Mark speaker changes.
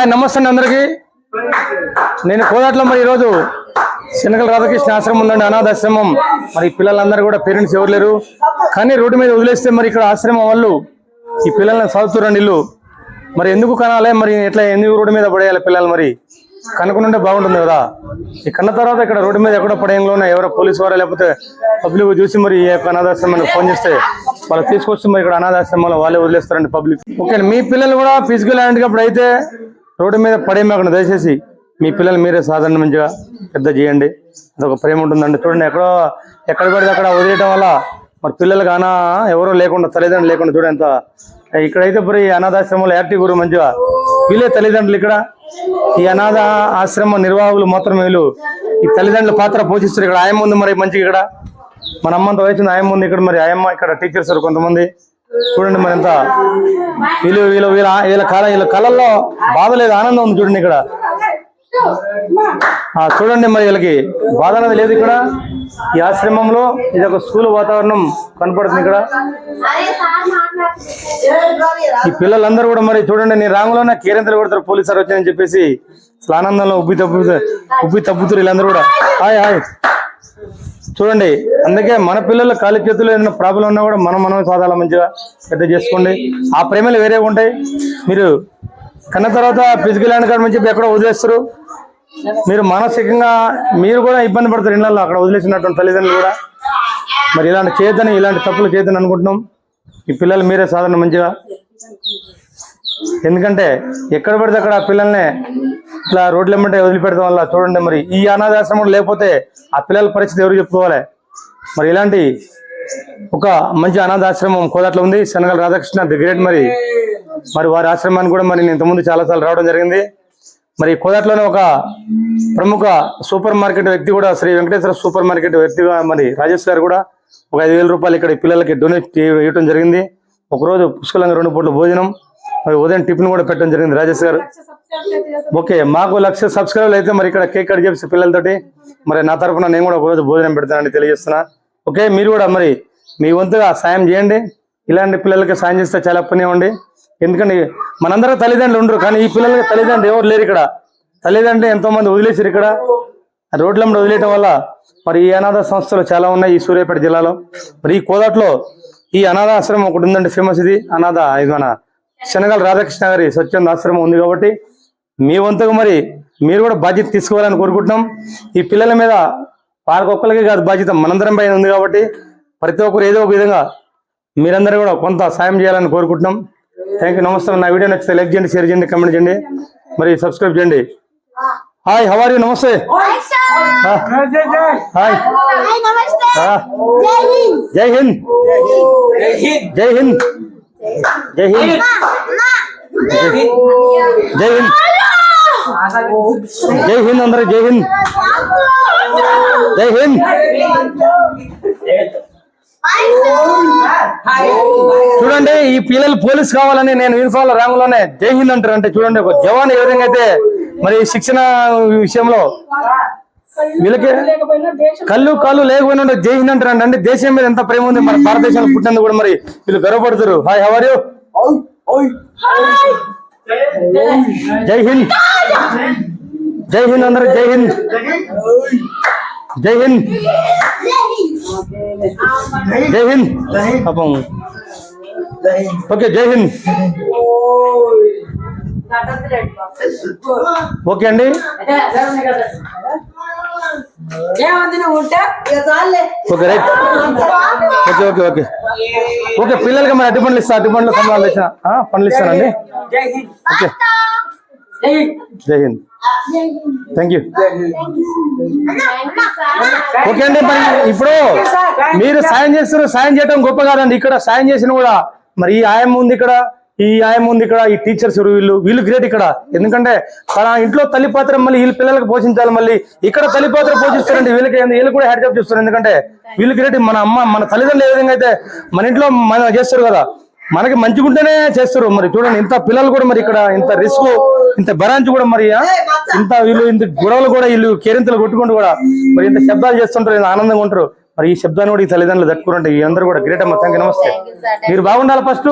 Speaker 1: Hi నమస్తే అండి అందరికి. నేను కోదాట్లో మరి ఈరోజు శనగల రాధాకృష్ణ ఆశ్రమం ఉందండి అనాథాశ్రమం మరి పిల్లలందరూ కూడా పేరెంట్స్ ఎవరు లేరు. కానీ రోడ్డు మీద వదిలేస్తే మరి ఇక్కడ ఆశ్రమం వాళ్ళు ఈ పిల్లల్ని చదువుతురండి ఇల్లు. మరి ఎందుకు కనాలి? మరి ఎట్లా ఎందుకు రోడ్డు మీద పడేయాలి పిల్లలు మరి? కనుకుంటే బాగుంటుంది కదా. ఈ కన్న తర్వాత ఇక్కడ రోడ్డు మీద ఎక్కడ పడేయంలోనే ఎవరో పోలీసు వారా లేకపోతే పబ్లిక్ చూసి మరి ఈ యొక్క అనాథాశ్రమానికి ఫోన్ చేస్తే వాళ్ళు తీసుకొచ్చి మరి ఇక్కడ అనాథాశ్రమంలో వాళ్ళే వదిలేస్తారండి పబ్లిక్. ఓకే మీ పిల్లలు కూడా ఫిజికల్ అప్పుడు అయితే రోడ్డు మీద పడేయమాకండి దయచేసి మీ పిల్లలు మీరే సాధారణ మంచిగా పెద్ద చేయండి. అదొక ప్రేమ ఉంటుందండి. చూడండి ఎక్కడో ఎక్కడ పడితే అక్కడ వదిలేయటం వల్ల మరి పిల్లలు అనా ఎవరో లేకుండా తల్లిదండ్రులు లేకుండా చూడంత ఇక్కడైతే మరి ఈ అనాథాశ్రమంలో యాక్టివ్ గురు మంచిగా వీళ్ళే తల్లిదండ్రులు ఇక్కడ. ఈ అనాథ ఆశ్రమ నిర్వాహకులు మాత్రం వీళ్ళు ఈ తల్లిదండ్రుల పాత్ర పోషిస్తారు ఇక్కడ ఆయమ్మ ఉంది మరి మంచిగా ఇక్కడ. మన అమ్మంత వయసు ఆయమ్మ ఉంది. ఇక్కడ మరి ఆయమ్మ ఇక్కడ టీచర్స్ కొంతమంది. చూడండి మరింత వీళ్ళు వీళ్ళు వీళ్ళ వీళ్ళ కళ వీళ్ళ కళల్లో బాధ లేదు ఆనందం ఉంది చూడండి ఇక్కడ. ఆ చూడండి మరి వీళ్ళకి బాధ అనేది లేదు ఇక్కడ. ఈ ఆశ్రమంలో ఇది ఒక స్కూల్ వాతావరణం కనపడుతుంది ఇక్కడ. ఈ పిల్లలందరూ కూడా మరి చూడండి నేను రాంగులోనే కేరింతలు కొడతారు పోలీసు సార్ వచ్చాయని చెప్పేసి. అసలు ఆనందంలో ఉబ్బి తప్పు ఉబ్బి తప్పుతారు వీళ్ళందరూ కూడా. Hi hi. చూడండి అందుకే మన పిల్లల కాలి చేతులు ఏదైనా ప్రాబ్లం ఉన్నా కూడా మనం మనమే సాధారణ మంచిగా పెద్ద చేసుకోండి. ఆ ప్రేమలు వేరే ఉంటాయి. మీరు కన్న తర్వాత ఫిజికల్ అండ్ కాడ మంచి ఎక్కడ వదిలేస్తారు. మీరు మానసికంగా మీరు కూడా ఇబ్బంది పడతారు ఇళ్ళల్లో అక్కడ వదిలేసినటువంటి తల్లిదండ్రులు కూడా. మరి ఇలాంటి చేతని ఇలాంటి తప్పులు చేతని అనుకుంటున్నాం. ఈ పిల్లలు మీరే సాధారణ మంచిగా ఎందుకంటే ఎక్కడ పడితే అక్కడ ఆ పిల్లల్ని ఇట్లా రోడ్లు ఎమ్మంటే వదిలిపెడతాం వల్ల చూడండి మరి ఈ అనాథాశ్రమం లేకపోతే ఆ పిల్లల పరిస్థితి ఎవరు చెప్పుకోవాలి? మరి ఇలాంటి ఒక మంచి అనాథాశ్రమం కోదాట్లో ఉంది. శనగల రాధాకృష్ణ ది గ్రేట్ మరి. మరి వారి ఆశ్రమాన్ని కూడా మరి నేను ఇంతకుముందు చాలాసార్లు రావడం జరిగింది. మరి కోదాట్లోనే ఒక ప్రముఖ సూపర్ మార్కెట్ వ్యక్తి కూడా శ్రీ వెంకటేశ్వర సూపర్ మార్కెట్ వ్యక్తిగా మరి రాజేష్ గారు కూడా ఒక ఐదు వేల రూపాయలు ఇక్కడ పిల్లలకి డొనేట్ ఇవ్వడం జరిగింది. ఒకరోజు పుష్కలంగా రెండు పూట్ల భోజనం. మరి ఉదయం టిఫిన్ కూడా పెట్టడం జరిగింది రాజేష్ గారు. ఓకే మాకు లక్ష సబ్స్క్రైబర్లు అయితే మరి ఇక్కడ కేక్ కట్ చేసి పిల్లలతోటి మరి నా తరఫున నేను కూడా ఒకరోజు భోజనం పెడతానని తెలియజేస్తున్నా. ఓకే మీరు కూడా మరి మీ వంతుగా సాయం చేయండి. ఇలాంటి పిల్లలకి సాయం చేస్తే చాలా పుణ్యం అండి ఎందుకంటే మనందరూ తల్లిదండ్రులు ఉండరు కానీ ఈ పిల్లలకి తల్లిదండ్రులు ఎవరు లేరు ఇక్కడ. తల్లిదండ్రులు ఎంతో మంది వదిలేసారు ఇక్కడ. ఆ రోడ్ల మీద వదిలేయటం వల్ల మరి ఈ అనాథ సంస్థలు చాలా ఉన్నాయి ఈ సూర్యాపేట జిల్లాలో. మరి ఈ కోదాట్లో ఈ అనాథ ఆశ్రమం ఒకటి ఉందండి ఫేమస్ ఇది. అనాథ ఇది మన శనగల రాధాకృష్ణ గారి స్వచ్ఛంద ఆశ్రమం ఉంది కాబట్టి మీ వంతుగా మరి మీరు కూడా బాధ్యత తీసుకోవాలని కోరుకుంటున్నాం. ఈ పిల్లల మీద వారికి ఒక్కరికి కాదు బాధ్యత మనందరం పైన ఉంది కాబట్టి ప్రతి ఒక్కరు ఏదో ఒక విధంగా మీరందరూ కూడా కొంత సాయం చేయాలని కోరుకుంటున్నాం. థ్యాంక్ యూ నమస్తే. నా వీడియో నచ్చితే లైక్ చేయండి షేర్ చేయండి కమెంట్ చేయండి. మరి సబ్స్క్రైబ్ చేయండి. హాయ్ హవారి నమస్తే. హాయ్ ఆ, జై హింద్. జై హింద్ జై హింద్. జై హింద్. జై హింద్. అందరూ జై హింద్. జై హింద్. చూడండి ఈ పిల్లలు పోలీస్ కావాలని నేను యూనిఫామ్ రంగులోనే జై హింద్ అంటారు అంటే చూడండి ఒక జవాన్ ఏ విధంగా అయితే మరి శిక్షణ విషయంలో వీళ్ళకి కళ్ళు కాళ్ళు లేకపోయినా జై హింద్ అంటారు అంటే దేశం మీద ఎంత ప్రేమ ఉంది మన భారతదేశంలో పుట్టినందుకు కూడా మరి వీళ్ళు గర్వపడతారు హాయ్ హవర్ యూ జై హింద్. జై హింద్ అందరూ జై హింద్. జై హింద్. జై హింద్. పాపం. ఓకే జై హింద్. ఓకే అండి. Okay right. Okay okay okay. Okay పిల్లలకి మరి అట్టి పండ్లు ఇస్తా అట్టి పండ్లు కమలాలు ఇచ్చిన ఆ, పండ్లు ఇస్తానండి.
Speaker 2: జై Hind.
Speaker 1: Okay.
Speaker 2: Jai Hind.
Speaker 1: Thank you okay అండి మరి ఇప్పుడు మీరు సాయం చేస్తారు సాయం చేయడం గొప్ప కాదండి. ఇక్కడ సాయం చేసిన కూడా. మరి ఈ ఆయం ఉంది ఇక్కడ. ఈ ఆయం ఉంది ఇక్కడ ఈ టీచర్స్ వీళ్ళు వీళ్ళు గ్రేట్ ఇక్కడ. ఎందుకంటే తన ఇంట్లో తల్లి పాత్ర మళ్ళీ వీళ్ళ పిల్లలకు పోషించాలి మళ్ళీ. ఇక్కడ తల్లి పాత్ర పోషిస్తారండి. వీళ్ళకి వీళ్ళు కూడా హ్యాడ్ చేస్తారు ఎందుకంటే వీళ్ళు గ్రేట్ మన అమ్మ మన తల్లిదండ్రులు ఏ విధంగా అయితే మన ఇంట్లో మన చేస్తారు కదా మనకి మంచిగుంటేనే చేస్తారు. మరి చూడండి ఇంత పిల్లలు కూడా మరి ఇక్కడ ఇంత రిస్క్ ఇంత బరాంచి కూడా మరి ఇంత వీళ్ళు ఇంత గొడవలు కూడా వీళ్ళు కేరింతలు కొట్టుకుంటూ కూడా మరి ఇంత శబ్దాలు చేస్తుంటారు ఇంత ఆనందంగా ఉంటారు. మరి ఈ శబ్దాన్ని కూడా ఈ తల్లిదండ్రులు తట్టుకుంటే ఈ అందరూ కూడా గ్రేట్ అమ్మ. థ్యాంక్ నమస్తే. మీరు బాగుండాలి ఫస్ట్